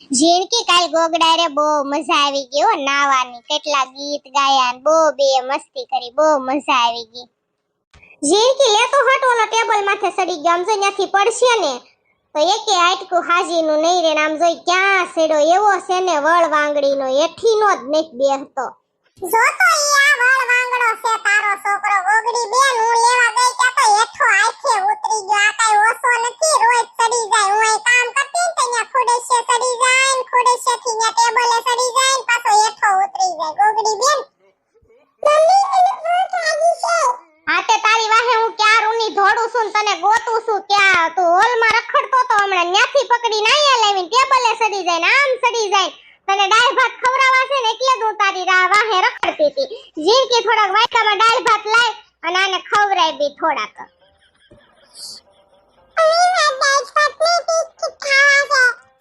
ઝીણકી કાલ ગોગડા રે બહુ મજા આવી ગઈ હો નાવાની. કેટલા ગીત ગાયા ને બહુ બે મસ્તી કરી, બહુ મજા આવી ગઈ. ઝીણકી લે તો હટ ઓલો ટેબલ માથે સડી ગયો, આમ ત્યાંથી પડશે ને, તો એકે આટકું હાજીનું નહીં રે આમ જોઈ ક્યાં સેડો એવો છે ને વળ વાંગડીનો, એઠીનો જ નહીં બેહતો જો તો ઈ આ વળ વાંગડો છે તારો છોકરો, ગોગડી બેન હું લેવા ગઈ ત્યાં તો એઠો આખે ઉતરી ગયો આ કાઈ ઓછો નથી રોજ સડી જાય હું અહીં કામ કરતી ને ત્યાં ખુડેશે સડી જાય ને ખુડેશે થી ત્યાં ટેબલે સડી જાય ને પાછો હેઠો ઉતરી જાય ગોગડી બેન હા તે તારી વાહે હું ક્યારુની ધોડું છું ને તને ગોતું છું ક્યાં તું હોલમાં રખડતો તો હમણાં ન્યાથી પકડીને અહીંયા લાવીને ટેબલે સડી જાય ને આમ સડી જાય તને દાળ ભાત ખવડાવવા છે ને એટલે જ હું તારી રા વાહે રખડતી હતી જીણકી થોડાક દાળ ભાત લાય અને આને ખવડાવી બી થોડાક.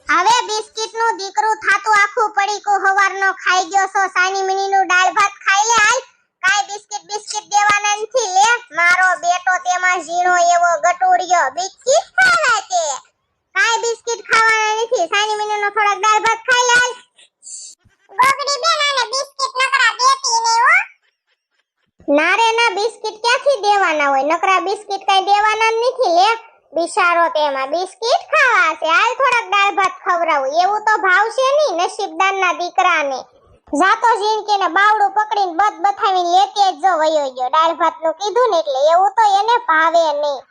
હવે બિસ્કિટનું દીકરું થાતું આખું પડીકું હવારનો ખાઈ ગયો છો સાની મિની નું દાળ ભાત ખાઈ લે હાલ. કાઈ બિસ્કિટ બિસ્કિટ દેવાના નથી લે. મારો બેટો તેમાં ઝીણો એવો ગટુડિયો બિસ્કિટ ખાવા તે. કાઈ બિસ્કિટ ખાવાના નથી. સાની મિની નો થોડાક દાળ ભાત ખાઈ લે હાલ ગોગડી બેન આને બિસ્કિટ નકરા દેતી નહીં હો ના ના બિસ્કિટ ક્યાંથી દેવાના હોય? નકરા બિસ્કિટ કઈ દેવાના નથી લે. બિશારો તેમાં બિસ્કિટ ખાવા છે. હાલ થોડાક દાળ ભાત ખવડાવું. એવું તો ભાવશે નહીં નસીબદારના દીકરાને. જાતો ઝીણકીને બાવડું પકડીને બધ બથાવીને લેતી જ જો વયો ગયો. દાળ ભાતનું કીધું ને એટલે એવું તો એને ભાવે નહીં.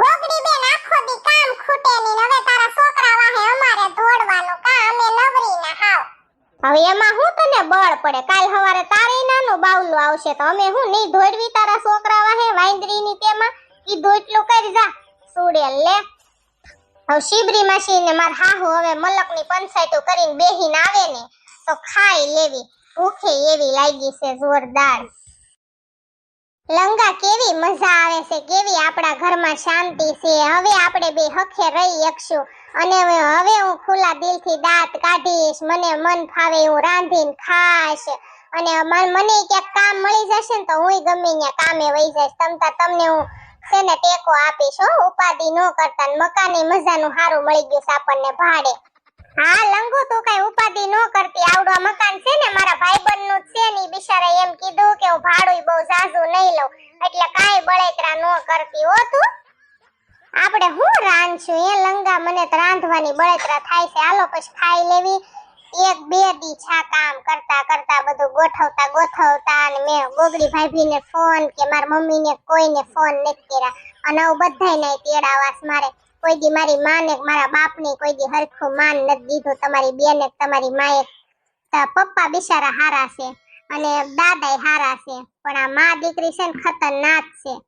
ગોગડી બેન, આખો દી કામ ખૂટે નહીં. હવે તારા છોકરા વાહે અમારે દોડવાનું કા અમે નવરી ના હાવ હવે એમાં હું તને બળ પડે. કાલ હવારે તારે નાનું બાવલું આવશે તો અમે હું નહીં ધોડવી તારા છોકરા વાહે વાંદરીની તેમાં? ઈ ધોટલું કરી જા. સુડેલ લે. હવે શિબરી માસી ને માર હાહુ હવે મલકની પંચાયતો કરીને બેહીને આવે ને તો ખાઈ લેવી ભૂખે એવી લાગી છે જોરદાર. લંગા કેવી મજા આવે છે, કેવી આપણા ઘરમાં શાંતિ છે. હવે આપણે બે હખે રહી શકશું. અને હવે હું ખુલ્લા દિલથી દાંત કાઢીશ, મને મન ફાવે હું રાંધીને ખાશ. અને મને ક્યાંક કામ મળી જશે ને તો હું ગમે ત્યાં કામે વહી જઈશ. તમતા તમને હું છે ટેકો આપીશ, હો. ઉપાધિ ન કરતા મકાની મજાનું સારું મળી ગયું છે આપણને ભાડે. હા, લંગુ તું કઈ ઉપાધિ ન કરતી. આવડો મકાન છે ને મારા ભાઈબંધનું છે ને ઈ બિચારા એમ કીધું કે હું ભાડું બહુ ઝાઝું નહીં લઉં એટલે કાંઈ બળેતરા ન કરતી હો તું? આપણે હું રાંધશું એ લંગા મને રાંધવાની બળતરા થાય છે. હાલો પછી ખાઈ લેવી. એક બે દી છા કામ કરતા કરતા બધું ગોઠવતા ગોઠવતા અને મેં ગોગડી ભાભીને ફોન કે મારા મમ્મીને કોઈને ફોન નથી કર્યા. અને હું બધાયને તેડાવાસ મારે. કોઈ દી મારી માને મારા બાપને, કોઈ દી હરખું માન નથી દીધું. તમારી બેને તમારી માએ. પપ્પા બિચારા હારા છે. અને દાદા હારા છે. પણ આ મા દીકરી છે ને ખતરનાક છે.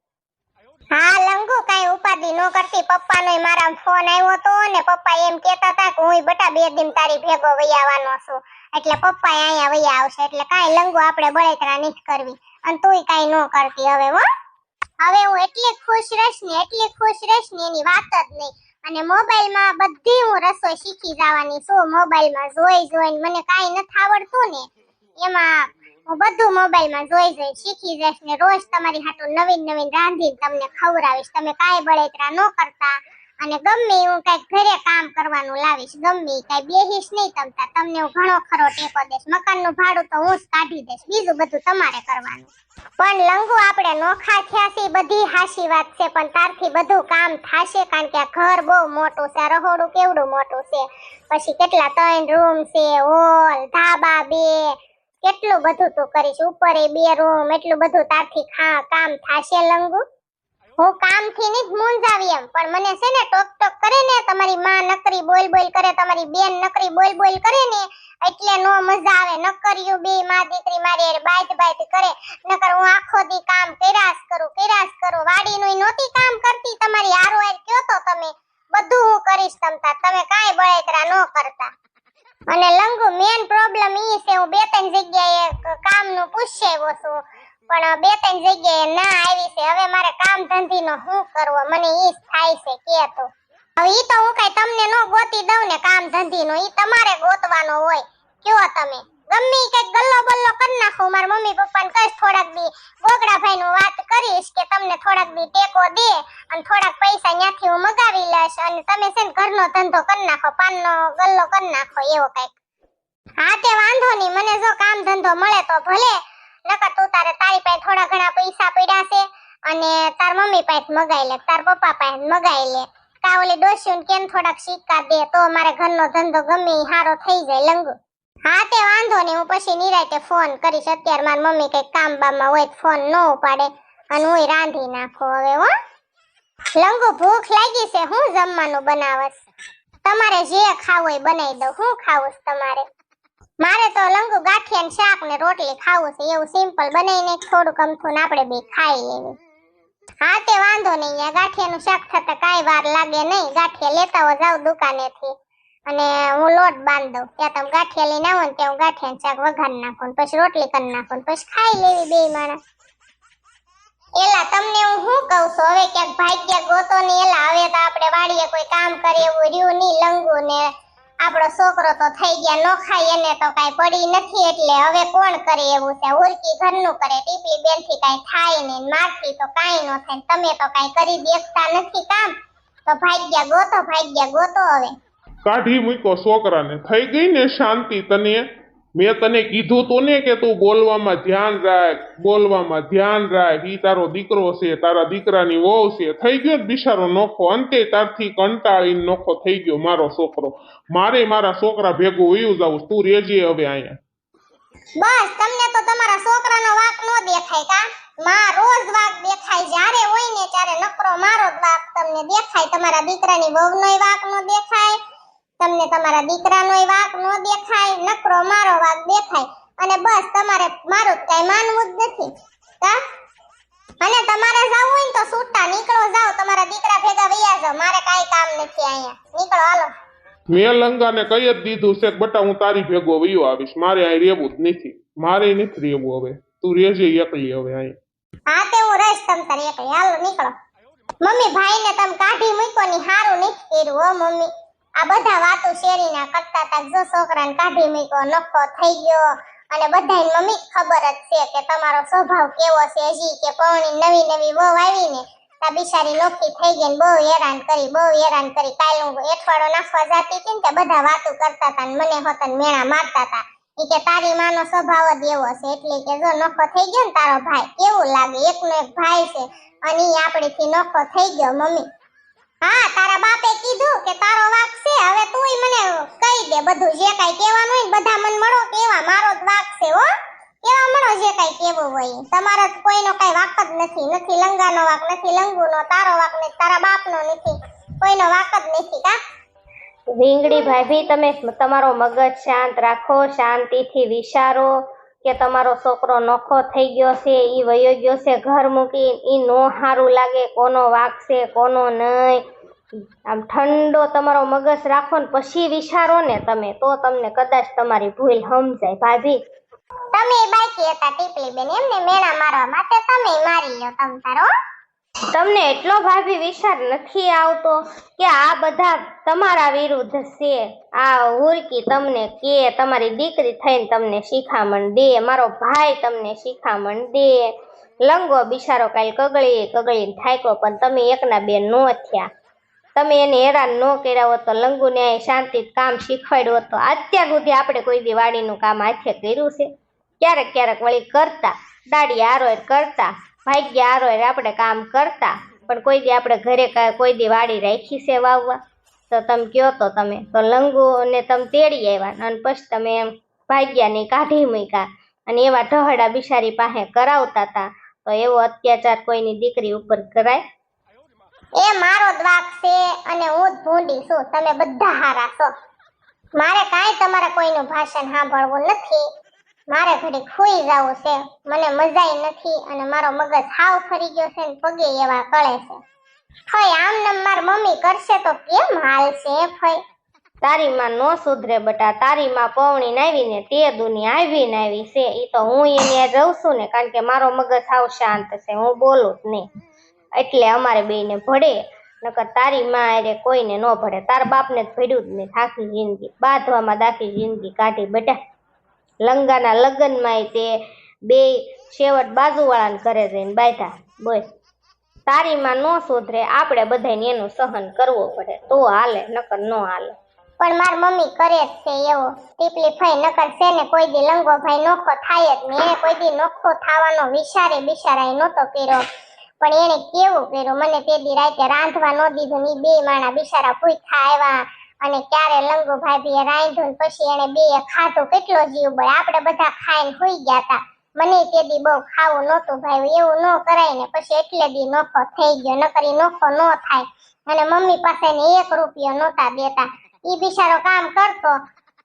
હા, લંગુ કાઈ ઉપાધી નો કરતી. પપ્પા નો મારા ફોન આવ્યો તો ને પપ્પા એમ કહેતા હતા કે હું બટા બે દિન તારી ભેગો વઈ આવવાનો છું. એટલે પપ્પા અહીંયા વઈ આવશે. એટલે કાઈ લંગુ આપણે બળેતરા નથી કરવી. અને તુંય કાઈ નો કરતી હવે, હો. હવે હું એટલી ખુશ રહીશ ને, એટલી ખુશ રહીશ ને, એની વાત જ નહીં. અને મોબાઈલમાં બધી હું રસોઈ શીખી જવાની છું. મોબાઈલમાં જોઈ જોઈને મને કાંઈ નથી આવડતું ને. એમાં હું બધું મોબાઈલમાં જોઈ જોઈ શીખી જઈશ ને રોજ તમારી હાટું નવીન નવીન રાંધીને તમને ખવડાવીશ. તમે કાંઈ બળેતરા ન કરતા અને ગમે હું કંઈક ઘરે કામ કરવાનું લાવીશ, ગમે કઈ બેહીશ નહીં તમતા. તમને હું ઘણો ખરો ટેકો દઈશ. મકાનનું ભાડું તો હું જ કાઢી દઈશ. બીજું બધું તમારે કરવાનું. પણ લંગુ આપણે નોખા થયા છે બધી હાશી વાત છે, પણ તારથી બધું કામ થાશે કારણ કે ઘર બહુ મોટું છે રહોડું કેવડું મોટું છે? પછી કેટલા ત્રણ રૂમ છે, હોલ, ધાબા બે કેટલું બધું તું કરીશ? ઉપર એ બે રૂમ એટલું બધું તારથી ખા, કામ થાશે લંગુ? હું કામથી નહીં મૂંઝાવી એમ, પણ મને છે ને ટોક ટોક કરે ને, તમારી માં નકરી બોલ બોલ કરે, તમારી બેન નકરી બોલ બોલ કરે ને, એટલે નો મજા આવે. નકરિયું બે માં દીકરી મારી બાઈટ બાઈટ કરે. નકર હું આખો દી કામ કેરાસ કરું કેરાસ કરું. વાડીનું નોતી કામ કરતી. તમારી હારો હાર કયો તો તમે? બધું હું કરીશ તમતા. તમે કાંઈ બળેતરા ન કરતા. અને લંગુ મેન પ્રોબ્લેમ ઈ છે, હું બે ત્રણ જગ્યાએ કામનું પૂછી છું, પણ બે ત્રણ જગ્યાએ ના આવી છે. હવે મારે કામ ધંધીનો શું કરવો? મને ઈ થાય છે, કે તો. હવે ઈ તો હું કઈ તમને નો ગોતી દઉં ને કામ ધંધીનો, ઈ તમારે ગોતવાનો હોય. કયો તમે? ગમે કંઈક ગલ્લો બલ્લો કરી નાખો. મારા મમ્મી પપ્પાને કહીશ થોડાક દી ગોગડાભાઈ નું વાત કરીશ કે તમને થોડાક દી ટેકો દે અને થોડાક પૈસા ત્યાંથી હું મગાવી લઈશ અને તમે છે ને ઘરનો ધંધો કરી નાખો, પાનનો ગલ્લો કરી નાખો, એવો કંઈક. હા, તે વાંધો નહીં. મને જો કામ ધંધો મળે તો ભલે. નકર તું તારે તારી પાસે થોડા ઘણા પૈસા પડ્યા છે અને તાર મમ્મી પાસે મગાઈ લે, તાર પપ્પા પાસે મગાઈ લે. કા ઓલી ડોશીને કેમ થોડાક સિક્કા દે, તો મારે ઘરનો ધંધો ગમે હારો થઈ જાય, લંગુ. હા, તે વાંધો નહીં. હું પછી નિરાતે ફોન કરીશ. અત્યારે મારી મમ્મી કંઈક કામ બામમાં હોય ફોન ન ઉપાડે. અને હું રાંધી નાખું હવે, હો. લંગો ભૂખ લાગી છે. હું જમવાનું બનાવસ તમારે જે ખાવું હોય બનાવી દઉં. હું ખાવું તમારે? મારે તો લંગુ ગાંઠિયા શાક ને રોટલી ખાવું છે. એવું સિમ્પલ બનાવીને થોડુંક અમથું આપણે બે ખાઈ લેવી. હા, તે વાંધો નહીં. ગાંઠિયાનું શાક થતા કાંઈ વાર લાગે નહીં. ગાંઠિયા લેતા હો જાવ દુકાનેથી. અને હું લોટ બાંધ દઉં. ત્યાં તમે ગાંઠિયા લઈને આવો ને ત્યાં હું ગાંઠિયા શાક વઘાર નાખું પછી રોટલી કરી નાખું પછી ખાઈ લેવી બે માણસ. એલા, તમને હું શું કહું છું? હવે ક્યાંક ભાગ્ય ગોતો ને એલા, હવે તો આપણે વાડીએ કોઈ કામ કરીએ એવું રહ્યું નહીં, લંગુ ને આપણો છોકરો તો થઈ ગયા, નો ખાય એને તો કાંઈ પડી નથી એટલે હવે કોણ કરે એવું છે? ઉરકી ઘરનું કરે ટીપલી બેનથી કાંઈ થાય નહીં મારતી તો કાંઈ ન થાય તમે તો કાંઈ કરી દેખતા નથી કામ. તો ભાગ્યા ગોતો ભાગ્યા ગોતો હવે. કાઢી મૂકો છોકરાને. થઈ ગઈ ને શાંતિ તને? મેં તને કીધું તું ને કે તું બોલવામાં ધ્યાન રાખ, બોલવામાં ધ્યાન રાખ. ઈ તારો દીકરો છે, તારા દીકરાની વહુ છે. થઈ ગયો બિચારો નોખો. અંતે તારથી કંટાળીને નોખો થઈ ગયો મારો છોકરો. મારે મારા છોકરા ભેગું વયું જાવું તું રેજે હવે અહીંયા. બસ, તમને તો તમારા છોકરાનો વાક નો દેખાય કા? માં રોજ વાક દેખાય. જ્યારે હોય ને ત્યારે નકરો મારો જ વાક તમને દેખાય. તમારા દીકરાની વહુનોય વાક નો દેખાય. તમને તમારા દીકરાનોય વાક નો દેખાય નકરો મારો વાક દેખાય. અને બસ તમારે મારું કઈ માનવું જ નથી. કા? અને તમારે જવું હોય ને તો છૂટા નીકળો જાઓ. તમારા દીકરા ભેગા વૈયા જાઓ. મારે કાંઈ કામ નથી અહીંયા. નીકળો હાલો. મેં લંગાને કહી જ દીધું છે બટા હું તારી ભેગો વયો આવીશ. મારે અહીં રહેવું જ નથી. મારે નથી રહેવું હવે. તું રહેજે એકલી હવે અહીં. હા તે હું રહીશ તમ તારી એકલી. હાલો નીકળો. મમ્મી ભાઈને તમે કાઢી મૂકો ની હારું નથી કર્યું હો મમ્મી. આ બધા વાતો શેરીના કરતા તા જો છોકરાને કાઢી મૂક્યો નખો થઈ ગયો. અને બધાય મમ્મી ખબર જ છે કે તમારો સ્વભાવ કેવો છે હજી કે પૌણી નવી નવી વહુ આવીને તા બિચારી નોખી થઈ ગઈ ને બહુ હેરાન કરી, બહુ હેરાન કરી. કાલ હું એઠવાડો નાખવા જાતી હતી ને તે બધા વાતો કરતા ને મને હોતન મેણા મારતા હતા. એ કે તારી માનો સ્વભાવ જ એવો છે, એટલે કે જો નોખો થઈ ગયો ને તારો ભાઈ, કેવું લાગે? એકનો એક ભાઈ છે અને એ આપણીથી નોખો થઈ ગયો, મમ્મી. હા, તારા બાપે કીધું કે તારો વાક છે, હવે તુંય મને કહી દે બધું. જે કાઈ કહેવાનું હોય બધા મન મળો કેવા મારો જ વાક છે, હો. કેવા મળો, જે કાઈ કેવું હોય. તમારો કોઈનો કાઈ વાક જ નથી. નથી લંગાનો વાક, નથી લંગુનો, તારો વાક નથી, તારા બાપનો નથી. કોઈનો વાક જ નથી, કા? રીંગડી ભાભી, તમે તમારો મગજ શાંત રાખો, શાંતિથી વિચારો. કે તમારો છોકરો નોખો થઈ ગયો છે એ વયો ગયો છે, ઘર મૂકી એ નો સારું લાગે, કોનો વાગશે કોનો નહીં આમ ઠંડો તમારો મગજ રાખો ને પછી વિચારો ને તમે, તો તમને કદાચ તમારી ભૂલ સમજાય, ભાભી તમે બાકી હતા ટીપલી બેન, એમને મેળા મારવા માટે તમે મારી લો તમ તારો? તમને એટલો ભાભી વિચાર નથી આવતો કે આ બધા તમારા વિરુદ્ધ છે. આ હુરકી તમને કે, તમારી દીકરી થઈને તમને શિખામણ દે, મારો ભાઈ તમને શિખામણ દે. લંગો બિચારો કાલ કગળી કગળીને થાક્યો, પણ તમે એકના બે નો થયા. તમે એને હેરાન ન કર્યા હોત તો લંગુને શાંતિ કામ શીખવાડ્યું હોત તો અત્યાર સુધી આપણે કોઈ દિવાળીનું કામ હાથે કર્યું છે. ક્યારેક ક્યારેક વળી કરતા દાડી આરોય કરતા ભાગ્ય આરો આપણે કામ કરતા, પણ કોઈ દી આપણે ઘરે કોઈ દી વાડી રાખી છે વાવવા. તો તમે કયો તો તમે, તો લંગુને તમે તેડી આવ્યા અને પછી તમે એમ ભાગ્યાની કાઢી મૂક્યા. અને એવા ઢહડા બિચારી પાસે કરાવતા હતા તો એવો અત્યાચાર કોઈની દીકરી ઉપર કરાય? એ મારો દ્વાક છે અને હું ભૂંડી છું, તમે બધા હારા છો. મારે કાંઈ તમારા કોઈનું ભાષણ સાંભળવું નથી. મારે ઘડી ખોઈ જવું છે. મને મજાય નથી અને મારો મગજ હાવ ફરી ગયો છે ને પગે એવા કળે છે. ફઈ, આમ નમ માર મમ્મી કરશે તો કેમ હાલશે ફઈ? તારી માં નો સુધરે બટા, તારી માં પવણી નાવી ને તે દુની આવી નાવી છે. ઈ તો હું એની રહું છું ને, કારણ કે મારો મગજ સાવ શાંત છે, હું બોલું જ નહીં. એટલે અમારે બેને ભળે નકર તારી માં અરે કોઈને ન ભળે તાર બાપને જ ભર્યું જ નહીં આખી જિંદગી, બાંધવામાં દાખી જિંદગી કાઢી બેટા. લંગાના લગ્નમાં તે બે છેવટ બાજુવાળાને ઘરે જઈને બાંધ્યા. બોય તારીમાં ન સુધરે, આપણે બધાને એનું સહન કરવું પડે. તો હાલે, નકર ન હાલે. પણ માર મમ્મી કરે જ છે એવો. ટીપલી ફઈ, નકર છે ને કોઈ દી લંગો ભાઈ નોખો થાય જ નહીં. એને કોઈ દી નોખો થવાનો વિચારે બિચારાએ નહોતો કર્યો. પણ એને કેવું કર્યું? મને તે દી રાતે રાંધવા ન દીધું ની બે માણા બિચારા ભૂખા આવ્યા. અને ક્યારે લંગો ભાભીએ રાંધ્યું પછી એને બે ખાધો, કેટલો જીવ બળે આપણે બધા ખાઈને હોઈ ગયા હતા મને તે દી બહુ ખાવું નહોતું ભાઈ એવું ન કરાય ને પછી એટલે દી નોખો થઈ ગયો, નકરી નોખો ન થાય. અને મમ્મી પાસે ને એક રૂપિયો નહોતા દેતા. ઈ બિચારો કામ કરતો,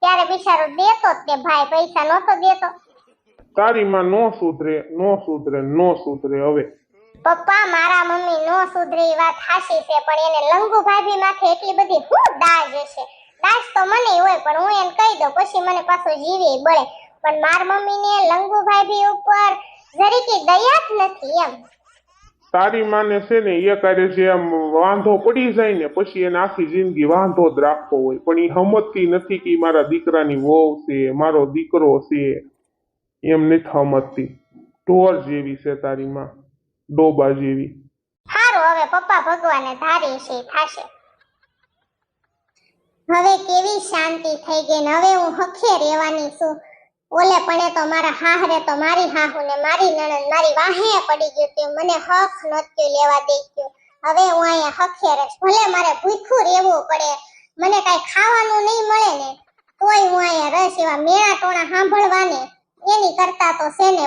ત્યારે બિચારો દેતો જ તે ભાઈ, પૈસા નહોતો દેતો. તારી માં નો સુધરે નો સુધરે નો સુધરે હવે. પપ્પા, મારા મમ્મી નો સુધરે ઈ વાત છે, પણ એને લંગુ ભાભી માથે એટલી બધી હું દાજ હશે. દાજ તો મને હોય, પણ હું એને કહી દઉં, પછી મને પાછું જીવે બળે. પણ માર મમ્મીને લંગુ ભાભી ઉપર જરીકી દયા જ નથી એમ. તારી માને છે ને એ કરે છે આમ વાંધો પડી જાય ને, પછી એને આખી જિંદગી વાંધો જ રાખવો હોય. પણ એ હમતતી નથી કે મારા દીકરાની વહુ છે, મારો દીકરો છે. એમ નથી હમતતી ઢોર જેવી છે તારી માં. ડોબા જેવી. સારું હવે પપ્પા ભગવાને ધારી છે, થાશે. હવે કેવી શાંતિ થઈ ગઈ હવે હું હખે રહેવાની છું. ઓલે પણ તો મારા હાહરે તો મારી હાહુ ને મારી નણંદ, મારી વાહે પડી ગયું તે મને હક નહોતું લેવા દે હવે હું અહીંયા હખે રહીશ ભલે મારે ભૂખ્યું રહેવું પડે, મને કઈ ખાવાનું નહીં મળે ને, તોય હું અહીંયા રહીશ એવા મેળા ટોણા સાંભળવાને. એની કરતા તો છે ને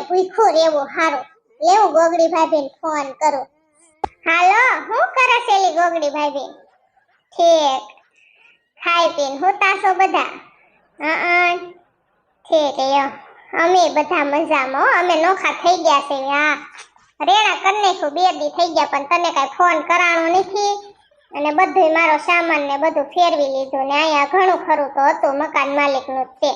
રહેવું સારું લેવું ગોગડી ભાભીને ફોન કરું. હાલો, હું કરે છેલી ગોગડી ભાભી? ઠીક. ખાઈ પીને હોતા છો બધા? હા ઠીક યો. અમે બધા મજામાં અમે નોખા થઈ ગયા છે હા રેણા કરી નાખ્યું, બે દી થઈ ગયા, પણ તને કાંઈ ફોન કરાણો નથી. અને બધુંય મારો સામાન ને બધું ફેરવી લીધું ને અહીંયા ઘણું ખરું તો હતું મકાન માલિકનું જ તે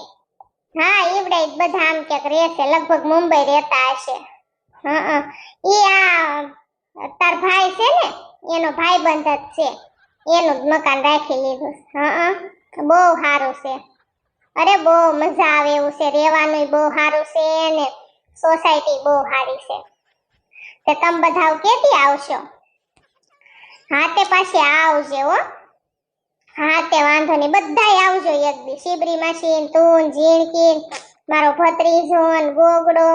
હા ઈવડે બધા આમ ક્યાંક રહેશે. લગભગ મુંબઈ રહેતા હશે. હા એ આ તાર ભાઈ છે ને, એનો ભાઈબંધ જ છે. એનું જ મકાન રાખી લીધું. હા બહુ સારું છે. અરે બહુ મજા આવે એવું છે. રહેવાનું બહુ સારું છે ને સોસાયટી બહુ સારી છે. તે તમે બધા કેથી આવશો? હા, તે પાછી આવજે હો. હા, તે વાંધો નહીં. બધાય આવજો એક દી. શિબરી માસી તું જીણકી મારો ભત્રીજો ગોગડો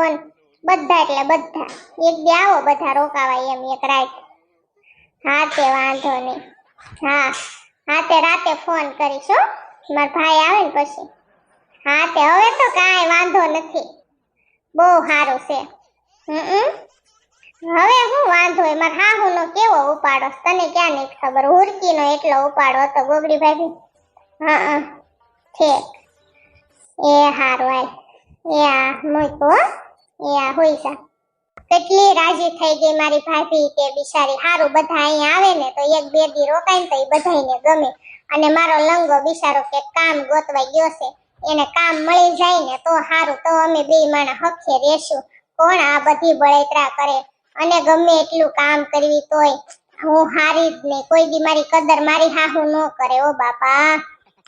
બધા એટલે બધા. એક બે આવો, બધા રોકાવાય એમ, એક રાત. હા તે વાંધો નહીં. હા હા તે રાતે ફોન કરીશ, હો. મારા ભાઈ આવે ને પછી. હા તે હવે તો કાંઈ વાંધો નથી. બહુ સારું છે. હમ હવે હું વાંધો હોય? મારા હાહુનો કેવો ઉપાડો? તને ક્યાં નહીં ખબર? હુરકીનો એટલો ઉપાડો હતો, ગોગડી ભાભી. હા હા. ઠીક. એ હારું આય એ આ મૂકો, હો. એ આ હોય જા કેટલી રાજી થઈ ગઈ મારી ભાભી કે બિચારી હારું બધા અહીંયા આવે ને તો એક બે દી રોકાય ને તો એ બધાને ગમે. અને મારો લંગો બિચારો કે કામ ગોતવાઈ ગયો છે, એને કામ મળી જાય ને તો હારું. તો અમે બે માણા હખે રહેશું કોણ આ બધી બળેતરા કરે? અને ગમે એટલું કામ કરવી તોય હું હારી જ નહીં. કોઈ દી મારી કદર મારી હાહુ ન કરે. ઓ બાપા,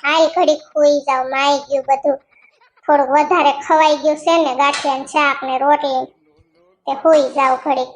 હાલ ઘડી ખોઈ જાવ માઈ ગયું બધું. થોડુંક વધારે ખવાઈ ગયું છે ને ગાંઠિયા શાક ને રોટલી તે હોઈ જાવ ઘડીક.